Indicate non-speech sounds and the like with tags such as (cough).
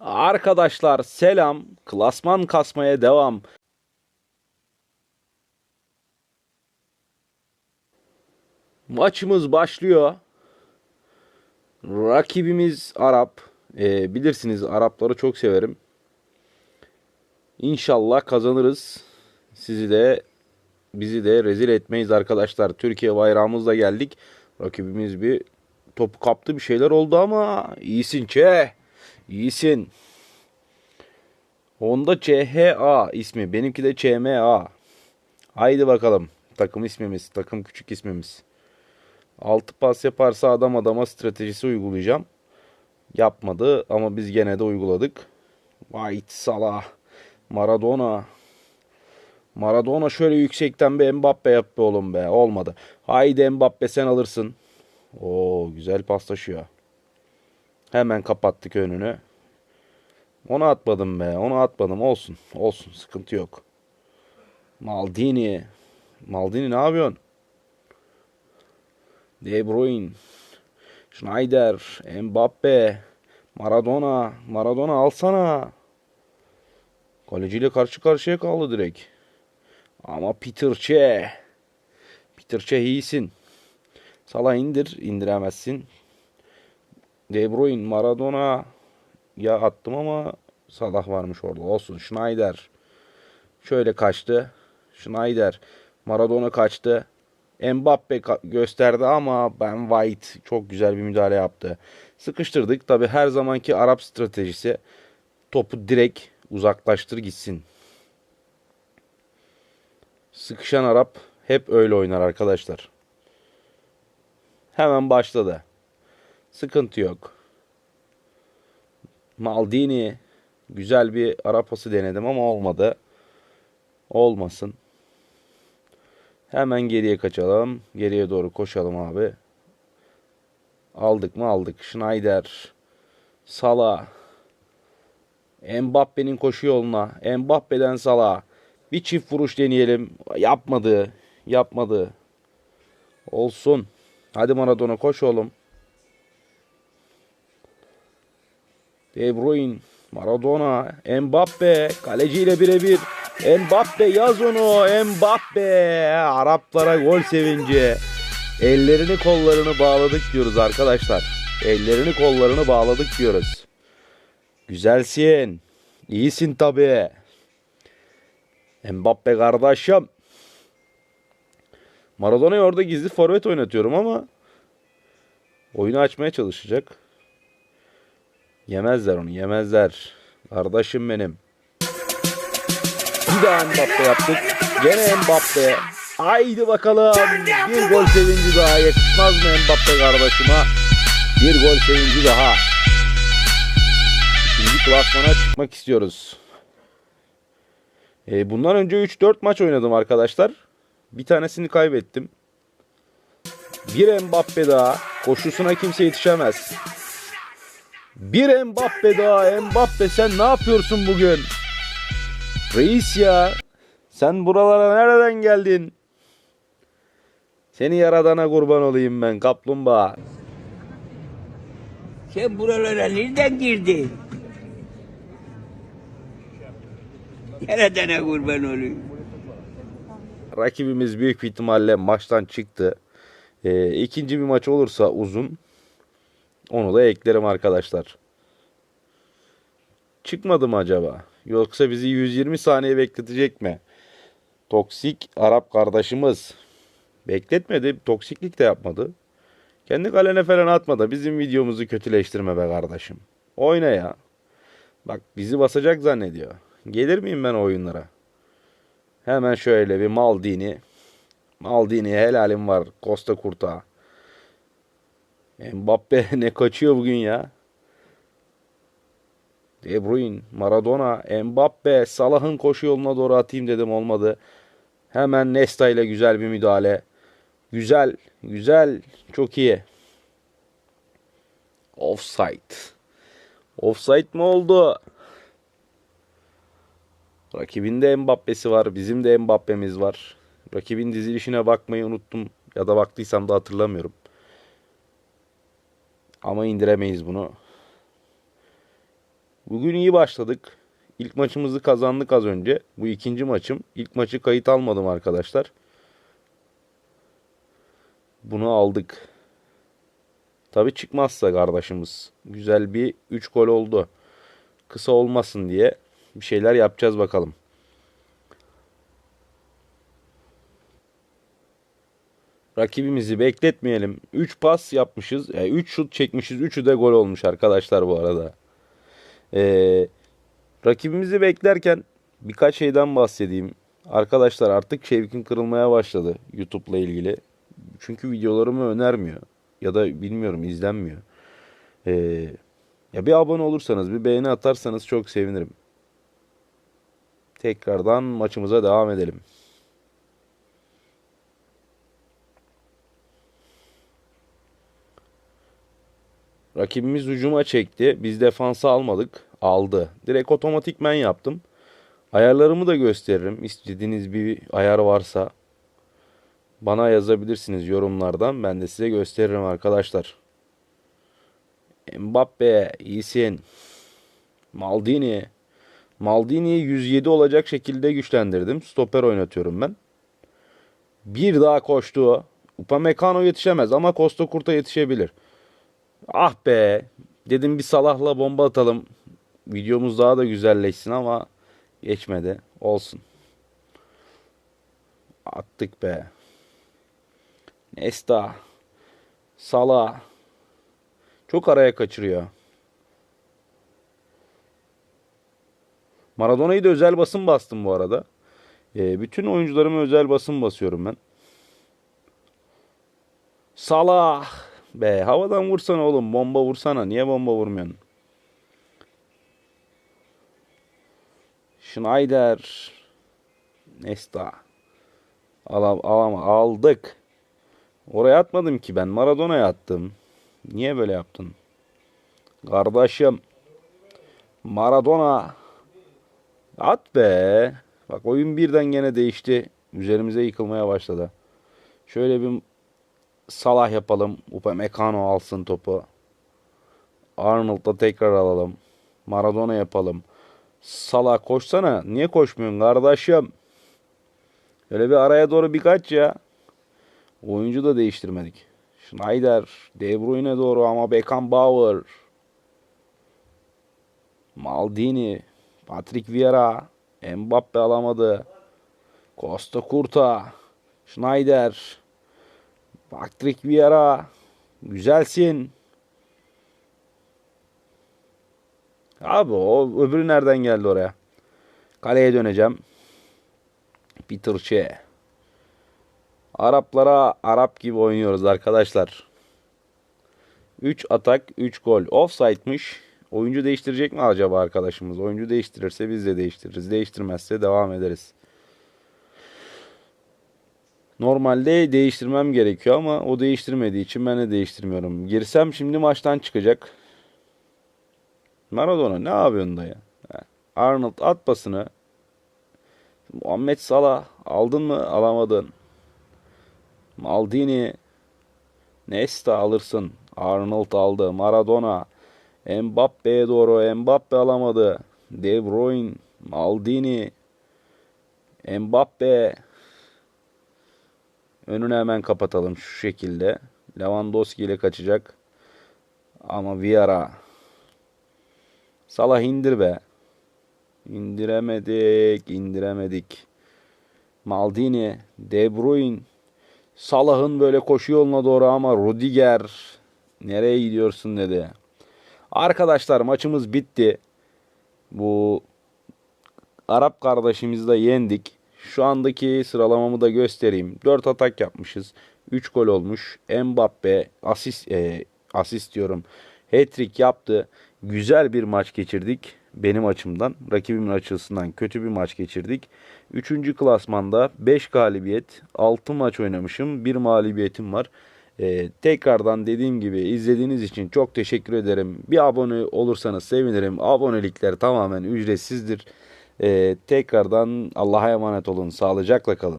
Arkadaşlar selam. Klasman kasmaya devam. Maçımız başlıyor. Rakibimiz Arap. Ee, bilirsiniz Arapları çok severim. İnşallah kazanırız. Sizi de bizi de rezil etmeyiz arkadaşlar. Türkiye bayrağımızla geldik. Rakibimiz bir topu kaptı bir şeyler oldu ama iyisin Çe. İyisin. Honda CHA ismi. Benimki de CMA. Haydi bakalım. Takım ismimiz. Takım küçük ismimiz. 6 pas yaparsa adam adama stratejisi uygulayacağım. Yapmadı ama biz gene de uyguladık. White Salah. Maradona. Maradona şöyle yüksekten bir Mbappe yap be oğlum be. Olmadı. Haydi Mbappe sen alırsın. Oo güzel paslaşıyor. Hemen kapattık önünü. Onu atmadım be. Onu atmadım. Olsun. Olsun. Sıkıntı yok. Maldini. Maldini ne yapıyorsun? De Bruyne. Schneider. Mbappe. Maradona. Maradona alsana. Kaleciyle karşı karşıya kaldı direkt. Ama Peter Çe. Peter Çe iyisin. Salah indir. indiremezsin. De Bruyne. Maradona. Ya attım ama Salah varmış orada. Olsun. Schneider. Şöyle kaçtı. Schneider. Maradona kaçtı. Mbappe gösterdi ama Ben White çok güzel bir müdahale yaptı. Sıkıştırdık. Tabi her zamanki Arap stratejisi topu direkt uzaklaştır gitsin. Sıkışan Arap hep öyle oynar arkadaşlar. Hemen başladı. Sıkıntı yok. Maldini güzel bir ara pası denedim ama olmadı. Olmasın. Hemen geriye kaçalım. Geriye doğru koşalım abi. Aldık mı aldık. Schneider. Salah. Mbappe'nin koşu yoluna. Mbappe'den Salah. Bir çift vuruş deneyelim. Yapmadı. Yapmadı. Olsun. Hadi Maradona koş oğlum. De Bruyne, Maradona, Mbappe, kaleciyle birebir. Mbappe yaz onu, Mbappe. Araplara gol sevinci. Ellerini kollarını bağladık diyoruz arkadaşlar. Ellerini kollarını bağladık diyoruz. Güzelsin. İyisin tabii. Mbappe kardeşim. Maradona'yı orada gizli forvet oynatıyorum ama oyunu açmaya çalışacak. Yemezler onu yemezler. Kardeşim benim. Bir daha Mbappe yaptık. Gene Mbappe. Haydi bakalım. Bir gol sevinci daha. Yakışmaz mı Mbappe kardeşime? Bir gol sevinci daha. İkinci klasmana çıkmak istiyoruz. E, bundan önce 3-4 maç oynadım arkadaşlar. Bir tanesini kaybettim. Bir Mbappe daha. Koşusuna kimse yetişemez. Bir Mbappe daha. Mbappe sen ne yapıyorsun bugün? Reis ya. Sen buralara nereden geldin? Seni yaradana kurban olayım ben kaplumbağa. Sen buralara nereden girdin? Yaradana kurban olayım. Rakibimiz büyük bir ihtimalle maçtan çıktı. Ee, ikinci bir maç olursa uzun. Onu da eklerim arkadaşlar. Çıkmadı mı acaba? Yoksa bizi 120 saniye bekletecek mi? Toksik Arap kardeşimiz. Bekletmedi. Toksiklik de yapmadı. Kendi kalene falan atmadı. Bizim videomuzu kötüleştirme be kardeşim. Oyna ya. Bak bizi basacak zannediyor. Gelir miyim ben oyunlara? Hemen şöyle bir Maldini. Maldini helalim var. Costa Kurta. Mbappe (laughs) ne kaçıyor bugün ya. De Bruyne, Maradona, Mbappe, Salah'ın koşu yoluna doğru atayım dedim olmadı. Hemen Nesta ile güzel bir müdahale. Güzel, güzel, çok iyi. Offside. Offside mi oldu? Rakibin de Mbappe'si var. Bizim de Mbappe'miz var. Rakibin dizilişine bakmayı unuttum. Ya da baktıysam da hatırlamıyorum. Ama indiremeyiz bunu. Bugün iyi başladık. İlk maçımızı kazandık az önce. Bu ikinci maçım. İlk maçı kayıt almadım arkadaşlar. Bunu aldık. Tabi çıkmazsa kardeşimiz. Güzel bir 3 gol oldu. Kısa olmasın diye bir şeyler yapacağız bakalım. Rakibimizi bekletmeyelim. 3 pas yapmışız. 3 şut çekmişiz. 3'ü de gol olmuş arkadaşlar bu arada. Ee, rakibimizi beklerken birkaç şeyden bahsedeyim. Arkadaşlar artık şevkim kırılmaya başladı YouTube'la ilgili. Çünkü videolarımı önermiyor. Ya da bilmiyorum izlenmiyor. Ee, ya bir abone olursanız, bir beğeni atarsanız çok sevinirim. Tekrardan maçımıza devam edelim. Rakibimiz hücuma çekti. Biz defansı almadık. Aldı. Direkt otomatikmen yaptım. Ayarlarımı da gösteririm. İstediğiniz bir ayar varsa bana yazabilirsiniz yorumlardan. Ben de size gösteririm arkadaşlar. Mbappe iyisin. Maldini. Maldini'yi 107 olacak şekilde güçlendirdim. Stoper oynatıyorum ben. Bir daha koştu. Upamecano yetişemez ama Costa Curta yetişebilir. Ah be. Dedim bir Salah'la bomba atalım. Videomuz daha da güzelleşsin ama geçmedi. Olsun. Attık be. Nesta. Salah. Çok araya kaçırıyor. Maradona'yı da özel basın bastım bu arada. Ee, bütün oyuncularıma özel basın basıyorum ben. Salah. Be havadan vursana oğlum. Bomba vursana. Niye bomba vurmuyorsun? Schneider. Nesta. Alam, alama, aldık. Oraya atmadım ki ben. Maradona'ya attım. Niye böyle yaptın? Kardeşim. Maradona. At be. Bak oyun birden gene değişti. Üzerimize yıkılmaya başladı. Şöyle bir Salah yapalım. Upamecano alsın topu. Arnold'da tekrar alalım. Maradona yapalım. Salah koşsana. Niye koşmuyorsun kardeşim? Öyle bir araya doğru birkaç ya. Oyuncu da değiştirmedik. Schneider, De Bruyne doğru ama Beckenbauer. Maldini, Patrick Vieira, Mbappe alamadı. Costa Curta, Schneider, Patrick Vieira. Güzelsin. Abi o öbürü nereden geldi oraya? Kaleye döneceğim. Peter Che. Araplara Arap gibi oynuyoruz arkadaşlar. 3 atak 3 gol. Offside'mış. Oyuncu değiştirecek mi acaba arkadaşımız? Oyuncu değiştirirse biz de değiştiririz. Değiştirmezse devam ederiz. Normalde değiştirmem gerekiyor ama o değiştirmediği için ben de değiştirmiyorum. Girsem şimdi maçtan çıkacak. Maradona ne yapıyorsun dayı? Arnold at pasını. Muhammed Salah aldın mı? Alamadın. Maldini. Nesta alırsın. Arnold aldı. Maradona. Mbappe'ye doğru. Mbappe alamadı. De Bruyne. Maldini. Mbappe. Önünü hemen kapatalım şu şekilde. Lewandowski ile kaçacak. Ama Vieira. Salah indir be. İndiremedik, indiremedik. Maldini, De Bruyne, Salah'ın böyle koşu yoluna doğru ama Rudiger nereye gidiyorsun dedi. Arkadaşlar maçımız bitti. Bu Arap kardeşimizi de yendik. Şu andaki sıralamamı da göstereyim. 4 atak yapmışız. 3 gol olmuş. Mbappe asist e, asist diyorum. Hat-trick yaptı. Güzel bir maç geçirdik benim açımdan. Rakibimin açısından kötü bir maç geçirdik. 3. klasmanda 5 galibiyet, 6 maç oynamışım. 1 mağlubiyetim var. Ee, tekrardan dediğim gibi izlediğiniz için çok teşekkür ederim. Bir abone olursanız sevinirim. Abonelikler tamamen ücretsizdir. Ee, tekrardan Allah'a emanet olun. Sağlıcakla kalın.